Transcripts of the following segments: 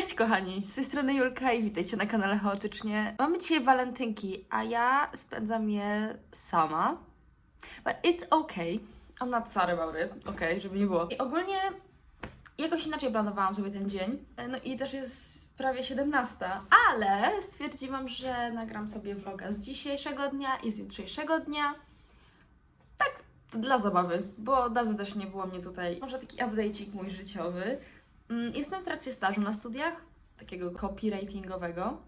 Cześć kochani, z tej strony Julka i witajcie na kanale Chaotycznie. Mamy dzisiaj walentynki, a ja spędzam je sama. But it's okay. I'm not sorry about it. Okay, żeby nie było. I ogólnie jakoś inaczej planowałam sobie ten dzień. No i też jest prawie 17, ale stwierdziłam, że nagram sobie vloga z dzisiejszego dnia i z jutrzejszego dnia. Tak, dla zabawy, bo dawno też nie było mnie tutaj. Może taki update'ik mój życiowy. Mm, Jestem w trakcie stażu na studiach, takiego copywritingowego.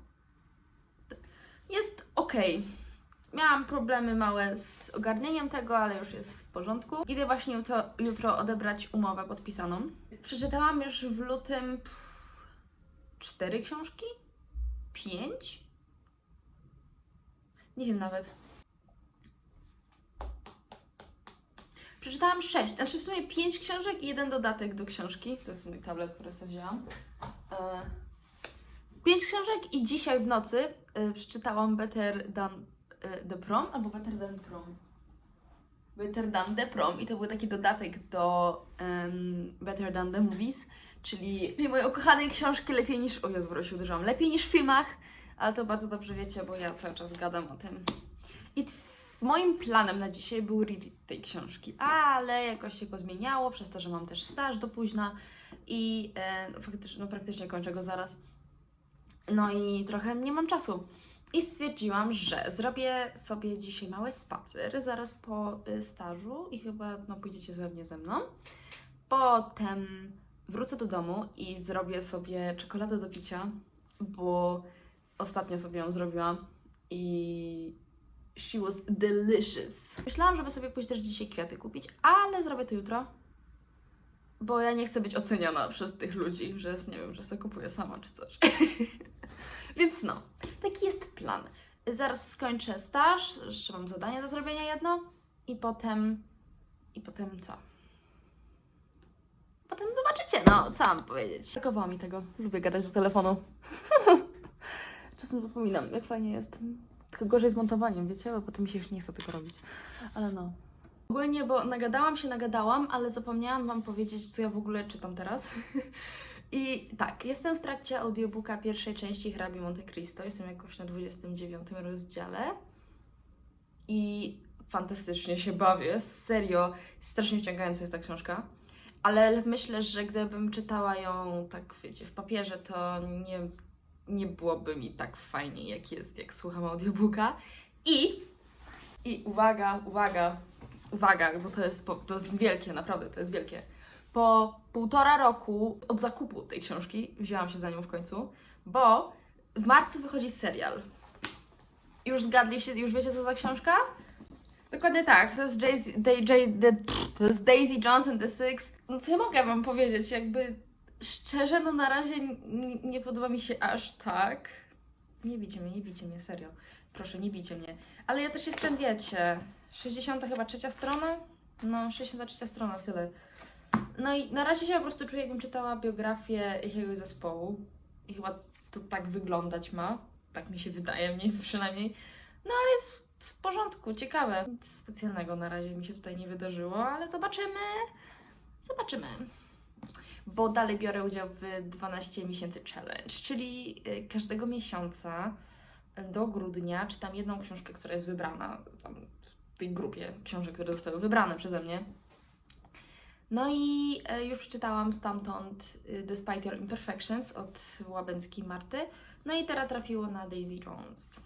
Jest ok. Miałam problemy małe z ogarnieniem tego, ale już jest w porządku. Idę właśnie jutro, jutro odebrać umowę podpisaną. Przeczytałam już w lutym cztery książki? Pięć? Nie wiem nawet. Przeczytałam sześć, znaczy w sumie pięć książek i jeden dodatek do książki. To jest mój tablet, który sobie wzięłam. E, Pięć książek i dzisiaj w nocy e, przeczytałam Better Than e, The Prom albo Better Than Prom. Better Than The Prom i to był taki dodatek do em, Better Than The Movies, czyli, czyli moje ukochane książki lepiej niż, o Jezu, wreszcie uderzyłam, lepiej niż w filmach, ale to bardzo dobrze wiecie, bo ja cały czas gadam o tym. I moim planem na dzisiaj był read tej książki, ale jakoś się pozmieniało przez to, że mam też staż do późna i e, no, faktycznie, no, praktycznie kończę go zaraz. No i trochę nie mam czasu. I stwierdziłam, że zrobię sobie dzisiaj mały spacer zaraz po y, stażu i chyba no, pójdziecie pewnie ze mną. Potem wrócę do domu i zrobię sobie czekoladę do picia, bo ostatnio sobie ją zrobiłam i she was delicious. Myślałam, żeby sobie pójść też dzisiaj kwiaty kupić, ale zrobię to jutro, bo ja nie chcę być oceniana przez tych ludzi, że nie wiem, że sobie kupuję sama czy coś. Więc no, taki jest plan. Zaraz skończę staż, jeszcze mam zadanie do zrobienia jedno i potem, i potem co? Potem zobaczycie, no, co mam powiedzieć. Brakowało mi tego, lubię gadać do telefonu. Czasem zapominam, jak fajnie jest. Gorzej z montowaniem, wiecie, bo potem mi się już nie chce tego robić. Ale no. Ogólnie, bo nagadałam się, nagadałam, ale zapomniałam Wam powiedzieć, co ja w ogóle czytam teraz. I tak, jestem w trakcie audiobooka pierwszej części Hrabi Monte Cristo. Jestem jakoś na 29 rozdziale. I fantastycznie się bawię. Serio, strasznie wciągająca jest ta książka. Ale myślę, że gdybym czytała ją tak, wiecie, w papierze, to nie, nie byłoby mi tak fajnie, jak jest, jak słucham audiobooka. I, i uwaga, uwaga, uwaga, bo to jest, to jest wielkie, naprawdę, to jest wielkie. Po półtora roku od zakupu tej książki, wzięłam się za nią w końcu, bo w marcu wychodzi serial. Już zgadliście, już wiecie co za książka? Dokładnie tak, to jest, Day, Jay, the, to jest Daisy Johnson The Six. No co ja mogę Wam powiedzieć, jakby szczerze, no na razie nie podoba mi się aż tak. Nie bijcie mnie, nie bijcie mnie, serio. Proszę, nie bijcie mnie. Ale ja też jestem, wiecie, 60 chyba trzecia strona? No, 63 strona, tyle. No i na razie się po prostu czuję, jakbym czytała biografię jakiegoś zespołu. I chyba to tak wyglądać ma. Tak mi się wydaje, mnie przynajmniej. No ale jest w porządku, ciekawe. Nic specjalnego na razie mi się tutaj nie wydarzyło, ale zobaczymy. Zobaczymy. Bo dalej biorę udział w 12 miesięcy challenge, czyli y, każdego miesiąca y, do grudnia czytam jedną książkę, która jest wybrana tam w tej grupie książek, które zostały wybrane przeze mnie. No i e, już przeczytałam stamtąd y, Despite Your Imperfections od Łabęckiej Marty. No i teraz trafiło na Daisy Jones.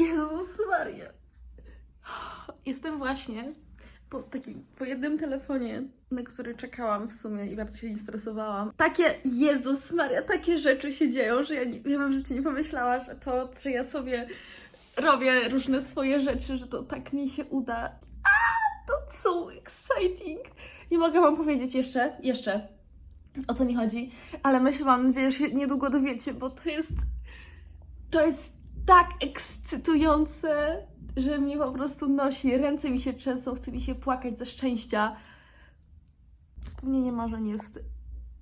Jezus Maria. Jestem właśnie po, takim, po jednym telefonie, na który czekałam w sumie i bardzo się nie stresowałam. Takie, Jezus Maria, takie rzeczy się dzieją, że ja, nie, ja bym w życiu nie pomyślała, że to, że ja sobie robię różne swoje rzeczy, że to tak mi się uda. A, to so exciting! Nie mogę Wam powiedzieć jeszcze, jeszcze, o co mi chodzi, ale myślę, mam nadzieję, że się niedługo dowiecie, bo to jest, to jest tak ekscytujące, że mnie po prostu nosi, ręce mi się trzęsą, chce mi się płakać ze szczęścia. Spełnienie marzeń jest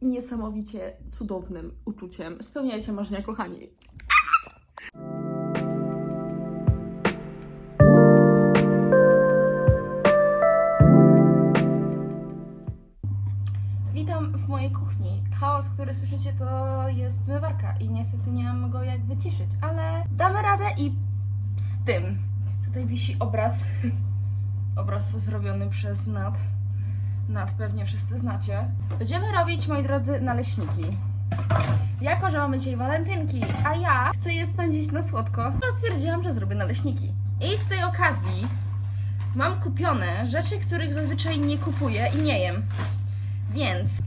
niesamowicie cudownym uczuciem. Spełniajcie marzenia, kochani. Witam w mojej kuchni. chaos, który słyszycie, to jest zmywarka i niestety nie mam go jak wyciszyć, ale damy radę i z tym. Tutaj wisi obraz, obraz zrobiony przez Nat. Nat pewnie wszyscy znacie. Będziemy robić, moi drodzy, naleśniki. Jako, że mamy dzisiaj walentynki, a ja chcę je spędzić na słodko, to stwierdziłam, że zrobię naleśniki. I z tej okazji mam kupione rzeczy, których zazwyczaj nie kupuję i nie jem. Więc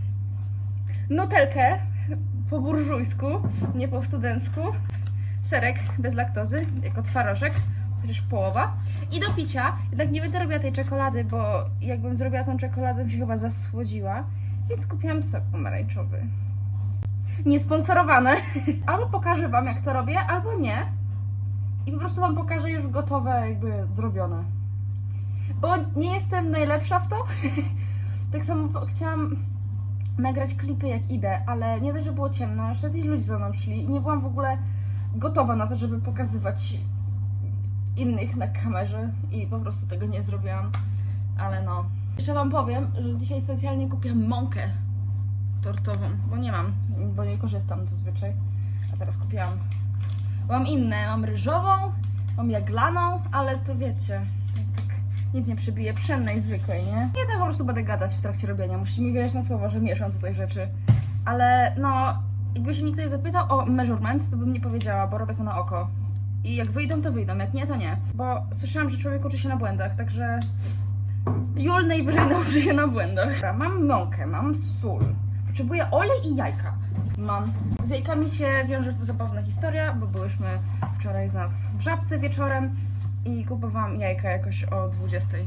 nutelkę po burżujsku, nie po studencku, serek bez laktozy, jako twarożek, chociaż połowa. I do picia, jednak nie będę robiła tej czekolady, bo jakbym zrobiła tą czekoladę, bym się chyba zasłodziła, więc kupiłam sok pomarańczowy. Niesponsorowane. Albo pokażę Wam, jak to robię, albo nie. I po prostu Wam pokażę już gotowe, jakby zrobione. Bo nie jestem najlepsza w to. tak samo chciałam nagrać klipy jak idę, ale nie dość, że było ciemno, jeszcze jacyś ludzie za mną szli i nie byłam w ogóle gotowa na to, żeby pokazywać innych na kamerze i po prostu tego nie zrobiłam. Ale no. Jeszcze Wam powiem, że dzisiaj specjalnie kupiłam mąkę tortową, bo nie mam, bo nie korzystam zazwyczaj. A teraz kupiłam. Mam inne, mam ryżową, mam jaglaną, ale to wiecie, tak nic nie przybije pszennej zwykłej, nie? Ja tak po prostu będę gadać w trakcie robienia. Musicie mi wierzyć na słowo, że mieszam tutaj rzeczy. Ale no, jakby się mi ktoś zapytał o measurements, to bym nie powiedziała, bo robię to na oko. I jak wyjdą, to wyjdą, jak nie, to nie. Bo słyszałam, że człowiek uczy się na błędach, także Jul najwyżej nauczy się na błędach. Dobra, mam mąkę, mam sól. Potrzebuję olej i jajka. Mam. Z jajkami się wiąże zabawna historia, bo byłyśmy wczoraj z nas w żabce wieczorem i kupowałam jajka jakoś o 20.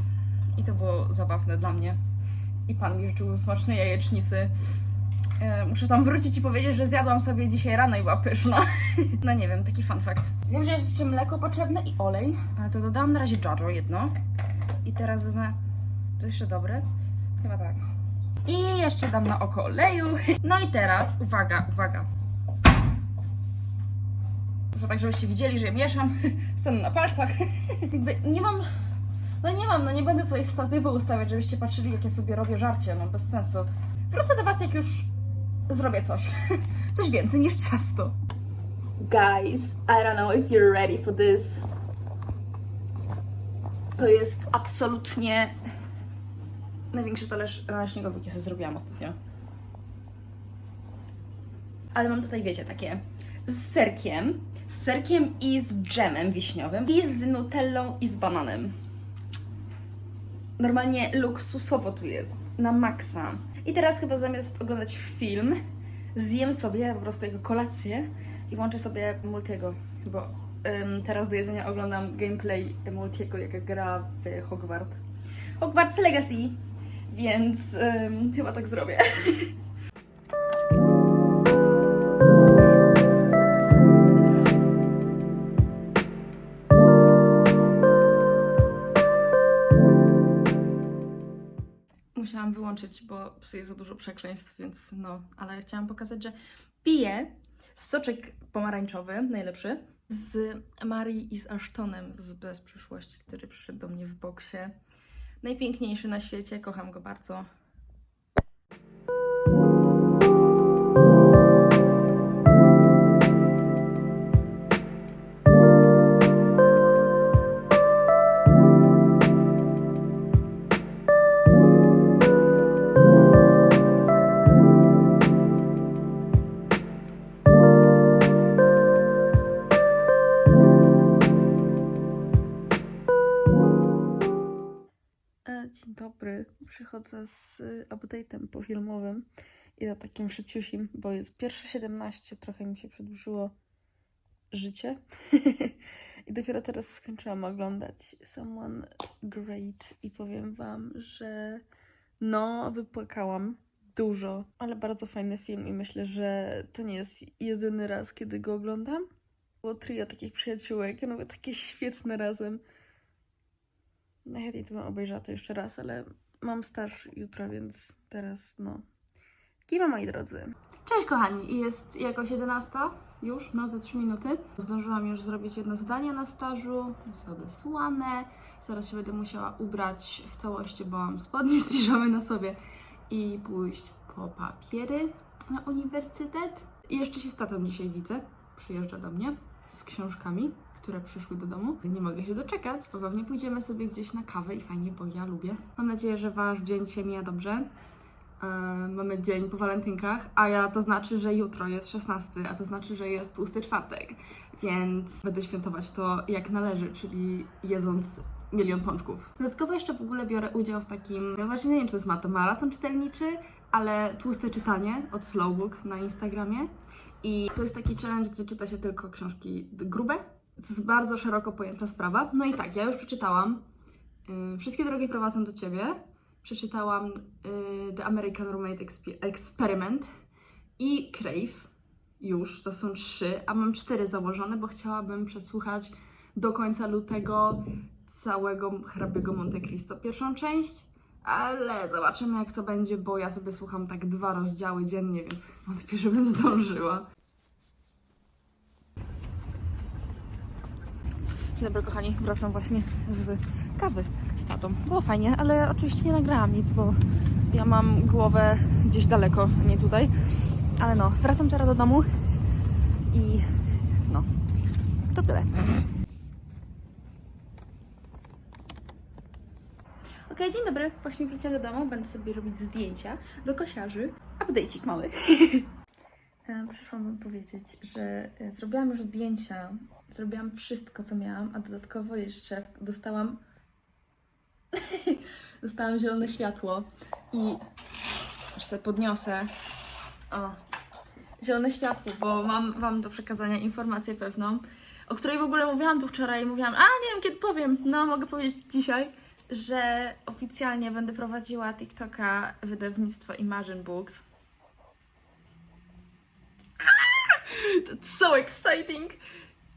I to było zabawne dla mnie. I pan mi życzył smacznej jajecznicy. E, Muszę tam wrócić i powiedzieć, że zjadłam sobie dzisiaj rano i była pyszna. No nie wiem, taki fun fact. Wiem, że jest jeszcze mleko potrzebne i olej, ale to dodałam na razie Jojo jedno. I teraz wezmę... To jest jeszcze dobre? Chyba tak. I jeszcze dam na oko oleju. No i teraz, uwaga, uwaga. Muszę tak, żebyście widzieli, że mieszam. Stanę na palcach. Nie mam... No nie mam, no nie będę tutaj statywy ustawiać, żebyście patrzyli, jak ja sobie robię żarcie, no bez sensu. Wrócę do Was, jak już zrobię coś. Coś więcej niż ciasto. Guys, I don't know if you're ready for this. To jest absolutnie największy talerz naleśnikowy, jaki sobie zrobiłam ostatnio. Ale mam tutaj, wiecie, takie z serkiem, z serkiem i z dżemem wiśniowym i z nutellą i z bananem. Normalnie luksusowo tu jest, na maksa. I teraz chyba zamiast oglądać film, zjem sobie po prostu jego kolację i włączę sobie Multiego, bo teraz do jedzenia oglądam gameplay Multiego, jak gra w Hogwart. Hogwarts Legacy, więc chyba tak zrobię. Musiałam wyłączyć, bo psuje za dużo przekleństw, więc no, ale chciałam pokazać, że piję soczek pomarańczowy, najlepszy, z Marii i z Ashtonem z Bez Przyszłości, który przyszedł do mnie w boksie. Najpiękniejszy na świecie, kocham go bardzo. Dzień dobry. Przychodzę z y, update'em pofilmowym i to takim szybciusim, bo jest pierwsze 17, trochę mi się przedłużyło życie. I dopiero teraz skończyłam oglądać Someone Great i powiem wam, że no, wypłakałam dużo, ale bardzo fajny film i myślę, że to nie jest jedyny raz, kiedy go oglądam. Było trio takich przyjaciółek, no takie świetne razem. Najchętniej to bym obejrzała to jeszcze raz, ale mam staż jutro, więc teraz no. Kino moi drodzy. Cześć kochani, jest jakoś 11 już, no za 3 minuty. Zdążyłam już zrobić jedno zadanie na stażu, jest odesłane. Zaraz się będę musiała ubrać w całości, bo mam spodnie z piżamy na sobie i pójść po papiery. na uniwersytet. I jeszcze się z tatą dzisiaj widzę. Przyjeżdża do mnie z książkami, które przyszły do domu. Nie mogę się doczekać, bo pewnie pójdziemy sobie gdzieś na kawę i fajnie, bo ja lubię. Mam nadzieję, że Wasz dzień się mija dobrze. E, mamy dzień po walentynkach, a ja to znaczy, że jutro jest 16, a to znaczy, że jest tłusty czwartek, więc będę świętować to jak należy, czyli jedząc milion pączków. Dodatkowo jeszcze w ogóle biorę udział w takim, ja właśnie nie wiem, czy to jest ma- maraton czytelniczy, ale tłuste czytanie od Slowbook na Instagramie. I to jest taki challenge, gdzie czyta się tylko książki grube. To jest bardzo szeroko pojęta sprawa. No i tak, ja już przeczytałam y, Wszystkie drogi prowadzą do Ciebie. Przeczytałam y, The American Roommate Expe- Experiment i Crave. Już, to są trzy, a mam cztery założone, bo chciałabym przesłuchać do końca lutego całego hrabiego Monte Cristo pierwszą część, ale zobaczymy jak to będzie, bo ja sobie słucham tak dwa rozdziały dziennie, więc wątpię, żebym zdążyła. Dobry kochani, wracam właśnie z kawy z tatą. Było fajnie, ale oczywiście nie nagrałam nic, bo ja mam głowę gdzieś daleko, nie tutaj. Ale no, wracam teraz do domu i no, to tyle. Okej, dzień dobry. Właśnie wróciłam do domu, będę sobie robić zdjęcia do kosiarzy. Update'ik mały. Przyszłam wam powiedzieć, że e, zrobiłam już zdjęcia, zrobiłam wszystko, co miałam, a dodatkowo jeszcze dostałam dostałam zielone światło i już sobie podniosę o, zielone światło, bo mam wam do przekazania informację pewną, o której w ogóle mówiłam tu wczoraj i mówiłam, a nie wiem kiedy powiem, no mogę powiedzieć dzisiaj, że oficjalnie będę prowadziła TikToka wydawnictwa Imagine Books. That's so exciting!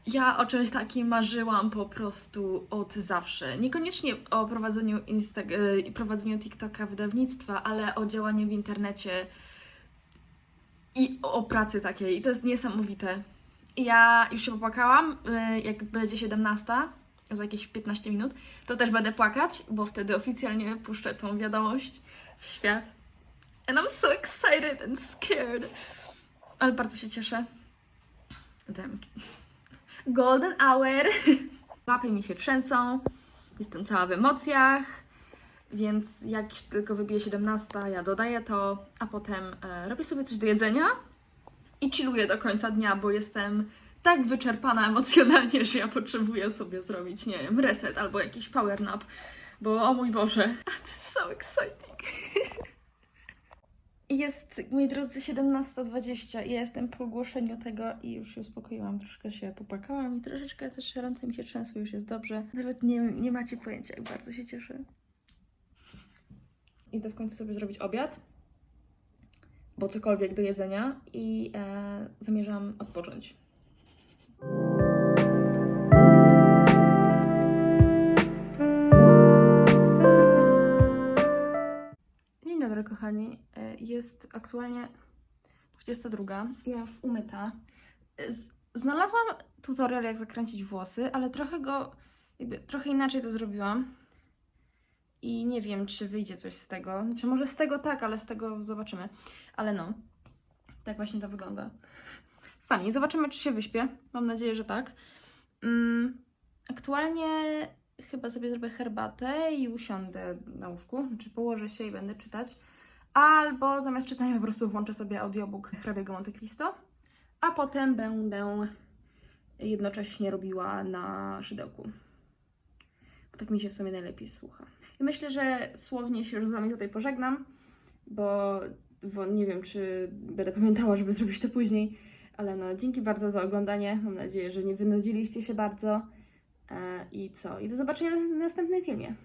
Ja o czymś takim marzyłam po prostu od zawsze. Niekoniecznie o prowadzeniu, Insta- e, prowadzeniu TikToka wydawnictwa, ale o działaniu w internecie i o pracy takiej. I to jest niesamowite. Ja już się popłakałam, e, jak będzie 17, za jakieś 15 minut, to też będę płakać, bo wtedy oficjalnie puszczę tą wiadomość w świat. And I'm so excited and scared. Ale bardzo się cieszę. Golden hour. Łapy mi się trzęsą. Jestem cała w emocjach. Więc jak tylko wybije 17, ja dodaję to, a potem e, robię sobie coś do jedzenia i chilluję do końca dnia, bo jestem tak wyczerpana emocjonalnie, że ja potrzebuję sobie zrobić, nie wiem, reset albo jakiś power nap, bo o mój Boże, it's so exciting. Jest, moi drodzy, 17.20 i ja jestem po ogłoszeniu tego i już się uspokoiłam, troszkę się popłakałam i troszeczkę też ręce mi się trzęsły, już jest dobrze. Nawet nie, nie macie pojęcia, jak bardzo się cieszę. Idę w końcu sobie zrobić obiad, bo cokolwiek do jedzenia i e, zamierzam odpocząć. Dzień dobry, kochani. Jest aktualnie 22. Ja już umyta. Znalazłam tutorial, jak zakręcić włosy, ale trochę go, jakby trochę inaczej to zrobiłam. I nie wiem, czy wyjdzie coś z tego. Czy może z tego tak, ale z tego zobaczymy. Ale no, tak właśnie to wygląda. Fajnie, zobaczymy, czy się wyśpię. Mam nadzieję, że tak. Mm, aktualnie chyba sobie zrobię herbatę i usiądę na łóżku, czy położę się i będę czytać. Albo zamiast czytania po prostu włączę sobie audiobook hrabiego Monte Cristo, a potem będę jednocześnie robiła na szydełku. Bo tak mi się w sumie najlepiej słucha. I myślę, że słownie się już z Wami tutaj pożegnam, bo, nie wiem, czy będę pamiętała, żeby zrobić to później. Ale no, dzięki bardzo za oglądanie. Mam nadzieję, że nie wynudziliście się bardzo. E, I co? I do zobaczenia w następnym filmie.